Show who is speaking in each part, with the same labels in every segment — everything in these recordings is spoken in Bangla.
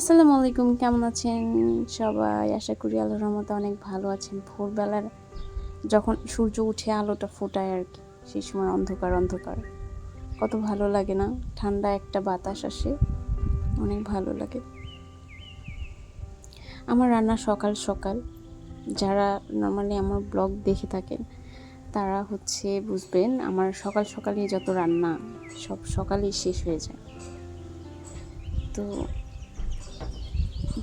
Speaker 1: আসসালামু আলাইকুম, কেমন আছেন সবাই? আশা করি আল্লাহর রহমতে অনেক ভালো আছেন। ভোরবেলার যখন সূর্য উঠে আলোটা ফোটায় আর কি, সেই সময় অন্ধকার অন্ধকার। কত ভালো লাগে না? ঠান্ডা একটা বাতাস আসে, অনেক ভালো লাগে। আমার রান্না সকাল সকাল। যারা নর্মালি আমার ব্লগ দেখে থাকেন, তারা হচ্ছে বুঝবেন, আমার সকাল সকালে যত রান্না, সব সকালেই শেষ হয়ে যায়। তো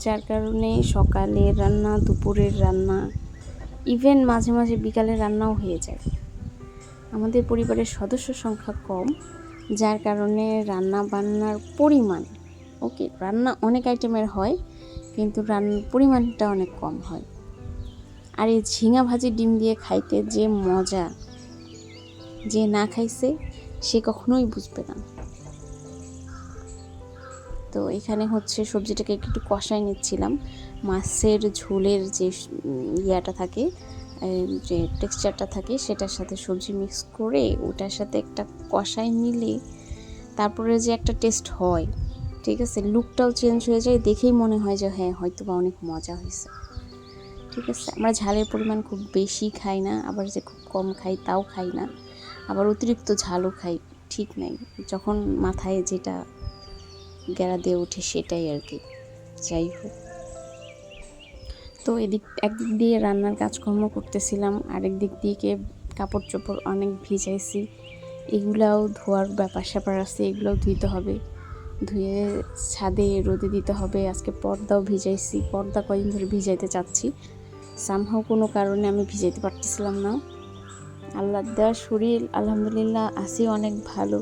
Speaker 1: যার কারণে সকালের রান্না, দুপুরের রান্না ইভেন মাঝে মাঝে বিকালের রান্নাও হয়ে যায়। আমাদের পরিবারের সদস্য সংখ্যা কম, যার কারণে রান্না বান্নার পরিমাণ ওকে রান্না অনেক আইটেমের হয়, কিন্তু রান্নার পরিমাণটা অনেক কম হয়। আর এই ঝিঙা ভাজি ডিম দিয়ে খাইতে যে মজা, যে না খাইছে, সে কখনোই বুঝবে না। তো এখানে হচ্ছে সবজিটাকে একটু কষাই নিচ্ছিলাম। মাছের ঝোলের যে ইয়াটা থাকে যে টেক্সচারটা থাকে, সেটার সাথে সবজি মিক্স করে ওটার সাথে একটা কষাই নিলে তারপরে যে একটা টেস্ট হয়, ঠিক আছে? লুকটাও চেঞ্জ হয়ে যায়, দেখেই মনে হয় যে হ্যাঁ হয়তো বা অনেক মজা হয়েছে, ঠিক আছে? আমরা ঝালের পরিমাণ খুব বেশি খাই না, আবার যে খুব কম খাই তাও খাই না, আবার অতিরিক্ত ঝালও খাই, ঠিক নাই। যখন মাথায় যেটা গেরা দিয়ে ওঠে সেটাই আর কি। যাই হোক তো এদিক, একদিক দিয়ে রান্নার কাজকর্ম করতেছিলাম, আরেক দিক দিয়ে কাপড় চোপড় অনেক ভিজাইছি। এগুলাও ধোয়ার ব্যাপার স্যাপার আছে, এগুলোও ধুইতে হবে। ধুয়ে ছাদে রোদে দিতে হবে, আজকে পর্দাও ভিজাইছি, পর্দা কদিন ধরে ভিজাইতে চাচ্ছি। সামহাও কোনো কারণে আমি ভিজাইতে পারতেছিলাম না। আল্লাহ দেওয়ার শরীর, আলহামদুলিল্লাহ, আছি অনেক ভালো।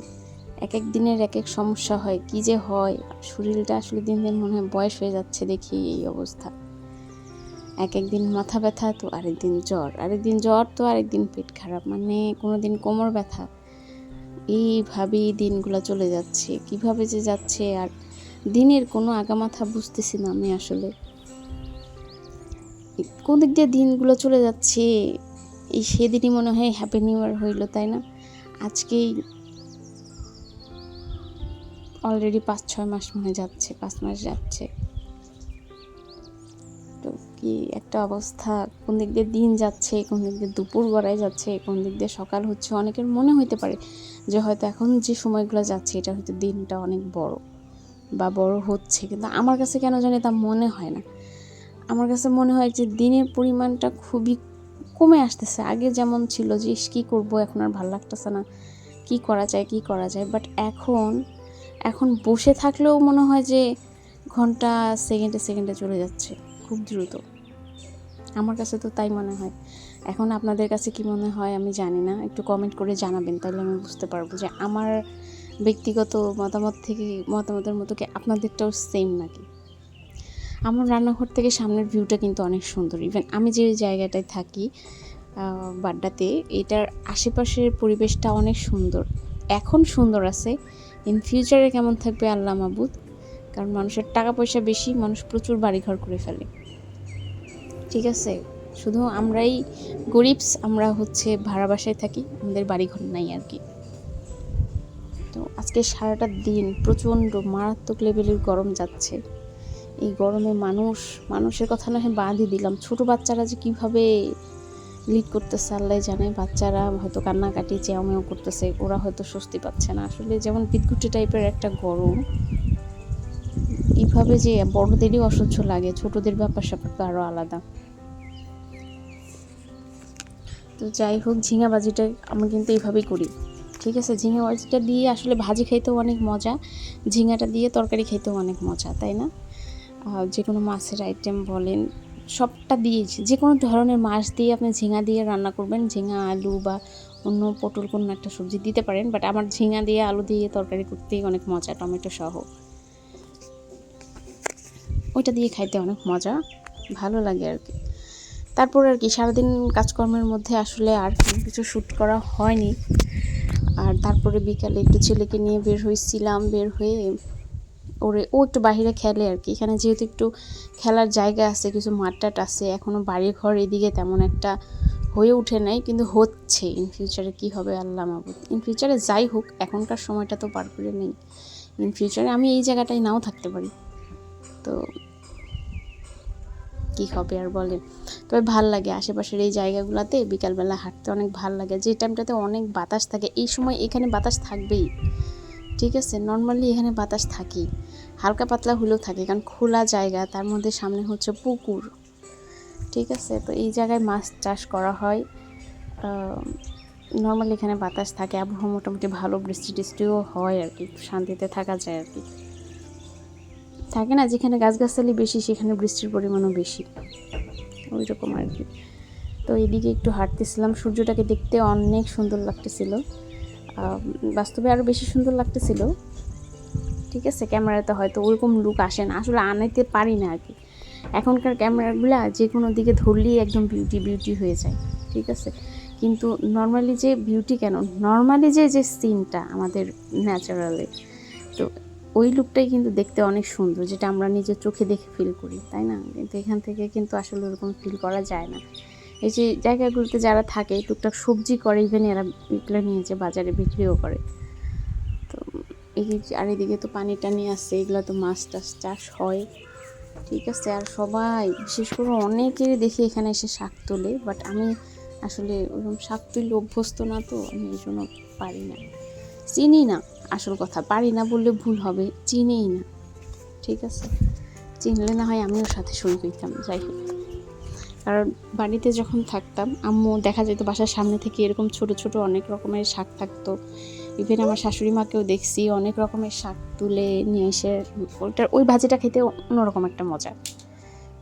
Speaker 1: এক এক দিনের এক এক সমস্যা হয়, কি যে হয়? শরীরটা আসলে দিন দিন মনে হয় বয়স হয়ে যাচ্ছে দেখি এই অবস্থা। এক একদিন মাথা ব্যথা, তো আরেকদিন জ্বর আরেকদিন জ্বর, তো আরেকদিন পেট খারাপ মানে কোনো দিন কোমর ব্যথা। এইভাবেই দিনগুলো চলে যাচ্ছে, কীভাবে যে যাচ্ছে আর দিনের কোনো আগামাথা বুঝতেছি না আমি আসলে। কোন দিক দিয়ে দিনগুলো চলে যাচ্ছে, এই সেদিনই মনে হয় হ্যাপি নিউ ইয়ার হইল, তাই না? আজকেই অলরেডি পাঁচ, ছয় মাস মনে যাচ্ছে, পাঁচ মাস যাচ্ছে। তো কি একটা অবস্থা? কোন দিক দিয়ে দিন যাচ্ছে, কোন দিক দিয়ে দুপুর গড়ায় যাচ্ছে, কোন দিক দিয়ে সকাল হচ্ছে, অনেকের মনে হইতে পারে যে হয়তো এখন যে সময়গুলো যাচ্ছে, এটা হয়তো দিনটা অনেক বড় বা বড় হচ্ছে। কিন্তু আমার কাছে কেন জানি তা মনে হয় না। আমার কাছে মনে হয় যে দিনের পরিমাণটা খুবই কমে আসতেছে। আগে যেমন ছিল যে কী করব? এখন আর ভালো লাগতেছে না। কি করা যায়? কি করা যায়? বাট এখন এখন বসে থাকলেও মনে হয় যে ঘণ্টা সেকেন্ডে সেকেন্ডে চলে যাচ্ছে, খুব দ্রুত। আমার কাছে তো তাই মনে হয়। এখন আপনাদের কাছে কি মনে হয় আমি জানি না, একটু কমেন্ট করে জানাবেন, তাহলে আমি বুঝতে পারব যে আমার ব্যক্তিগত মতামত থেকে, মতামতের মতো কি আপনাদেরটাও সেম নাকি? আমার রান্নাঘর থেকে সামনের ভিউটা কিন্তু অনেক সুন্দর। ইভেন আমি যে জায়গাটায় থাকি বাড্ডাতে, এটার আশেপাশের পরিবেশটা অনেক সুন্দর। এখন সুন্দর আছে ইন ফিউচারে কেমন থাকবে আল্লাহ মাবুদ? কারণ মানুষের টাকা পয়সা বেশি, মানুষ প্রচুর বাড়িঘর করে ফেলে। ঠিক আছে? শুধু আমরাই গরিবস, আমরা হচ্ছে ভাড়া বাসায় থাকি, আমাদের বাড়িঘর নাই আর কি। তো আজকে সারাটা দিন প্রচণ্ড মারাত্মক লেভেলের গরম যাচ্ছে। এই গরমে মানুষ, মানুষের কথা না বাদই দিলাম। ছোট বাচ্চারা যে কীভাবে লিড করতেছে আল্লাহ জানে। বাচ্চারা হয়তো কান্নাকাটি, চেয়ামেও করতেছে, ওরা হয়তো স্বস্তি পাচ্ছে না। আসলে যেমন বিদ্যুটি টাইপের একটা গরম, এইভাবে যে বড়দেরই অসহ্য লাগে, ছোটদের ব্যাপার স্যাপার তো আরও আলাদা। তো যাই হোক, ঝিঙা ভাজিটা আমি কিন্তু এইভাবেই করি। ঠিক আছে, ঝিঙা ভাজিটা দিয়ে আসলে ভাজি খাইতেও অনেক মজা, ঝিঙাটা দিয়ে তরকারি খাইতেও অনেক মজা, তাই না? যে কোনো মাছের আইটেম বলেন সবটা দিয়েছি। যে কোনো ধরনের মাছ দিয়ে আপনি ঝিঙা দিয়ে রান্না করবেন, ঝিঙা, আলু বা অন্য পটল কোনো একটা সবজি দিতে পারেন বাট আমার ঝিঙা দিয়ে, আলু দিয়ে তরকারি করতেই অনেক মজা, টমেটো সহ। ওইটা দিয়ে খাইতে অনেক মজা, ভালো লাগে আর কি। তারপর আর কি, সারাদিন কাজকর্মের মধ্যে আসলে আর কিছু শ্যুট করা হয়নি। আর তারপরে বিকালে একটু ছেলেকে নিয়ে বের হয়েছিলাম, বের হয়ে ওরে, ও একটু বাইরে খেলে আর কি এখানে যেহেতু একটু খেলার জায়গা আছে, কিছু মাঠ টাট আছে এখনও বাড়ি ঘর এদিকে তেমন একটা হয়ে ওঠে নাই, কিন্তু হচ্ছে। ইন ফিউচারে কী হবে আল্লাহ মাবুদ। ইন ফিউচারে যাই হোক, এখনকার সময়টা তো পার করে নেই। ইন ফিউচারে আমি এই জায়গাটায় নাও থাকতে পারি। তো কি হবে আর বলেন। তবে ভালো লাগে আশেপাশের এই জায়গাগুলোতে বিকালবেলা হাঁটতে অনেক ভালো লাগে। যে টাইমটাতে অনেক বাতাস থাকে, এই সময় এখানে বাতাস থাকবেই। ঠিক আছে নর্মালি এখানে বাতাস থাকেই। হালকা পাতলা হলেও থাকে, কারণ খোলা জায়গা, তার মধ্যে সামনে হচ্ছে পুকুর। ঠিক আছে, তো এই জায়গায় মাছ চাষ করা হয়। নর্মালি এখানে বাতাস থাকে, আবহাওয়া মোটামুটি ভালো, বৃষ্টি টিষ্টিও হয় আর কি, শান্তিতে থাকা যায় আর কি। থাকে না, যেখানে গাছগাছালি বেশি, সেখানে বৃষ্টির পরিমাণও বেশি। ওই রকম আর কি। তো এদিকে একটু হাঁটতেছিলাম, সূর্যটাকে দেখতে অনেক সুন্দর লাগতেছিল। বাস্তবে আরও বেশি সুন্দর লাগতেছিল। ঠিক আছে, ক্যামেরাতে হয়তো ওরকম লুক আসে না। আসলে আনাইতে পারি না আর কি। এখনকার ক্যামেরাগুলা যে কোনো দিকে ধরলেই একদম বিউটি বিউটি হয়ে যায়। ঠিক আছে? কিন্তু নর্মালি যে বিউটি কেন? নর্মালি যে যে সিনটা আমাদের ন্যাচারালি তো ওই লুকটাই কিন্তু দেখতে অনেক সুন্দর, যেটা আমরা নিজের চোখে দেখে ফিল করি, তাই না? কিন্তু এখান থেকে কিন্তু আসলে ওরকম ফিল করা যায় না। এই যে জায়গাগুলোতে যারা থাকে, টুকটাক সবজি করে ইভেন এরা এগুলো নিয়ে যে বাজারে বিক্রিও করে। তো এই আর এদিকে তো পানি টানি আসছে এগুলো তো মাছ টাছ চাষ হয়। ঠিক আছে, আর সবাই, বিশেষ করে অনেকেরই দেখি এখানে এসে শাক তোলে বাট আমি আসলে ওরকম শাক তুললে অভ্যস্ত না তো, আমি এই জন্য পারি না। চিনি না, আসল কথা। পারি না বললে ভুল হবে, চিনিই না। ঠিক আছে? চিনলে না হয় আমিও সাথে শুরু করতাম, যাই হোক। কারণ বাড়িতে যখন থাকতাম, আম্মু দেখা যেত বাসার সামনে থেকে এরকম ছোট ছোট অনেক রকমের শাক থাকতো। ইভেন আমার শাশুড়ি মাকেও দেখছি অনেক রকমের শাক তুলে নিয়ে এসে ওইটার ওই ভাজিটা খেতে অন্যরকম একটা মজা।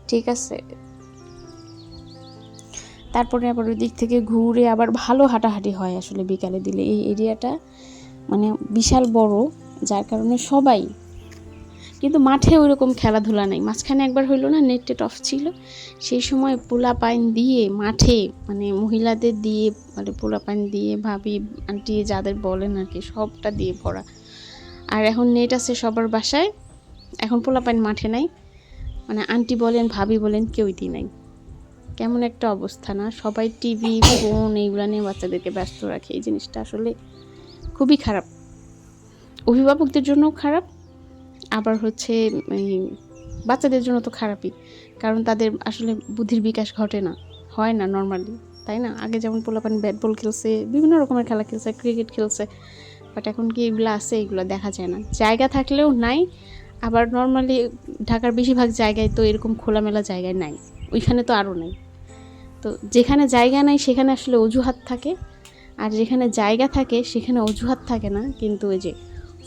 Speaker 1: ঠিক আছে? তারপরে আবার ওই দিক থেকে ঘুরে আবার ভালো হাঁটাহাঁটি হয় আসলে বিকালে দিলে। এই এরিয়াটা মানে বিশাল বড়, যার কারণে সবাই কিন্তু মাঠে ওই রকম খেলাধুলা নেই। মাঝখানে একবার হইল না নেট টেট অফ ছিল। সেই সময় পোলা পাইন দিয়ে মাঠে মানে মহিলাদের দিয়ে মানে পোলা পাইন দিয়ে, ভাবি, আন্টি যাদের বলেন আর কি, সবটা দিয়ে ভরা আর এখন নেট আছে সবার বাসায়, এখন পোলা পাইন মাঠে নাই। মানে আন্টি বলেন, ভাবি বলেন, কেউই নাই। কেমন একটা অবস্থা না? সবাই টিভি, ফোন, এইগুলো নিয়ে বাচ্চাদেরকে ব্যস্ত রাখে। এই জিনিসটা আসলে খুবই খারাপ। অভিভাবকদের জন্যও খারাপ আবার হচ্ছে বাচ্চাদের জন্য তো খারাপই, কারণ তাদের আসলে বুদ্ধির বিকাশ ঘটে না, হয় না নর্মালি তাই না? আগে যেমন পোলাপানি ব্যাট বল খেলছে, বিভিন্ন রকমের খেলা খেলছে ক্রিকেট খেলছে বাট এখন কি এগুলো আছে? এগুলো দেখা যায় না। জায়গা থাকলেও নাই, আবার নর্মালি ঢাকার বেশিরভাগ জায়গায় তো এরকম খোলামেলা জায়গায় নাই, ওইখানে তো আরও নেই। তো যেখানে জায়গা নাই, সেখানে আসলে অজুহাত থাকে, আর যেখানে জায়গা থাকে, সেখানে অজুহাত থাকে না, কিন্তু ওই যে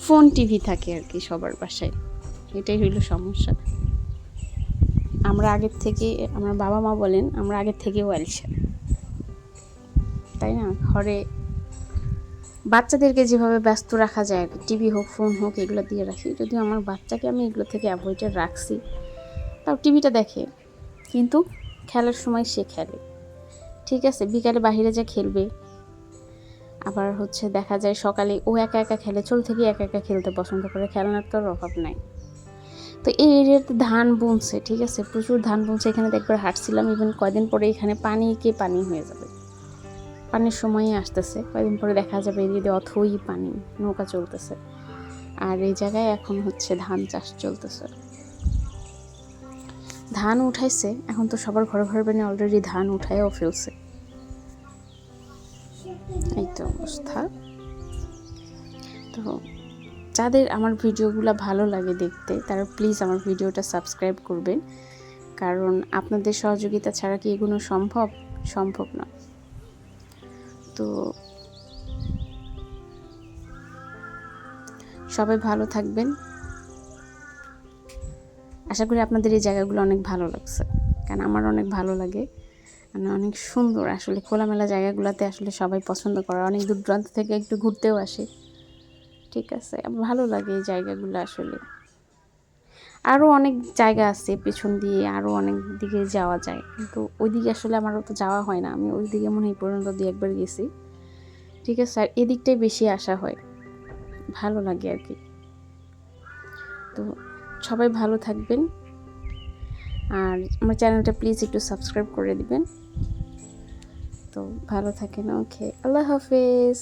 Speaker 1: ফোন টিভি থাকে আর কি সবার বাসায়। এটাই হইল সমস্যা। আমরা আগের থেকে, আমার বাবা মা বলেন, আমরা আগের থেকে ওয়ালসা তাই না? ঘরে বাচ্চাদেরকে যেভাবে ব্যস্ত রাখা যায় টিভি হোক, ফোন হোক, এগুলো দিয়ে রাখি। যদিও আমার বাচ্চাকে আমি এগুলো থেকে অ্যাভয়েডে রাখছি, তাও টিভিটা দেখে। কিন্তু খেলার সময় সে খেলে। ঠিক আছে, বিকালে বাইরে যা খেলবে আবার হচ্ছে দেখা যায় সকালে ও একা একা খেলে ছোট থেকে একা একা খেলতে পছন্দ করে, খেলনার তো অভাব নাই। তো এই এরিয়াতে ধান বুনছে, ঠিক আছে? প্রচুর ধান বুনছে, এখানে একবার হাঁটছিলাম ইভেন কয়দিন পরে এখানে পানি কে পানি হয়ে যাবে। পানির সময়ই আসতেছে, কয়দিন পরে দেখা যাবে এদিকে অথই পানি, নৌকা চলতেছে। আর এই জায়গায় এখন হচ্ছে ধান চাষ চলতেছে। ধান উঠাইছে, এখন তো সবার ঘরে ঘরে বেনে অলরেডি ধান উঠায়ও ফেলছে। এই অবস্থা। তো যাদের আমার ভিডিওগুলো ভালো লাগে দেখতে, তারা প্লিজ আমার ভিডিওটা সাবস্ক্রাইব করবেন। কারণ আপনাদের সহযোগিতা ছাড়া কি এগুলো সম্ভব? সম্ভব না। তো সবাই ভালো থাকবেন। আশা করি আপনাদের এই জায়গাগুলো অনেক ভালো লাগছে। কারণ আমার অনেক ভালো লাগে। মানে অনেক সুন্দর আসলে খোলামেলা জায়গাগুলোতে আসলে সবাই পছন্দ করে। অনেক দূর দূরান্ত থেকে একটু ঘুরতেও আসে। ঠিক আছে, ভালো লাগে এই জায়গাগুলো আসলে। আরও অনেক জায়গা আছে পেছন দিয়ে আরও অনেক দিকে যাওয়া যায়। কিন্তু ওইদিকে আসলে আমার তো যাওয়া হয় না। আমি ওই দিকে মনে হয় পর্যন্ত দু একবার গেছি। ঠিক আছে, আর এদিকটাই বেশি আসা হয়। ভালো লাগে আর কি। তো সবাই ভালো থাকবেন। আর আমার চ্যানেলটা প্লিজ একটু সাবস্ক্রাইব করে দিবেন। তো ভালো থাকেন ওকে আল্লাহ হাফেজ।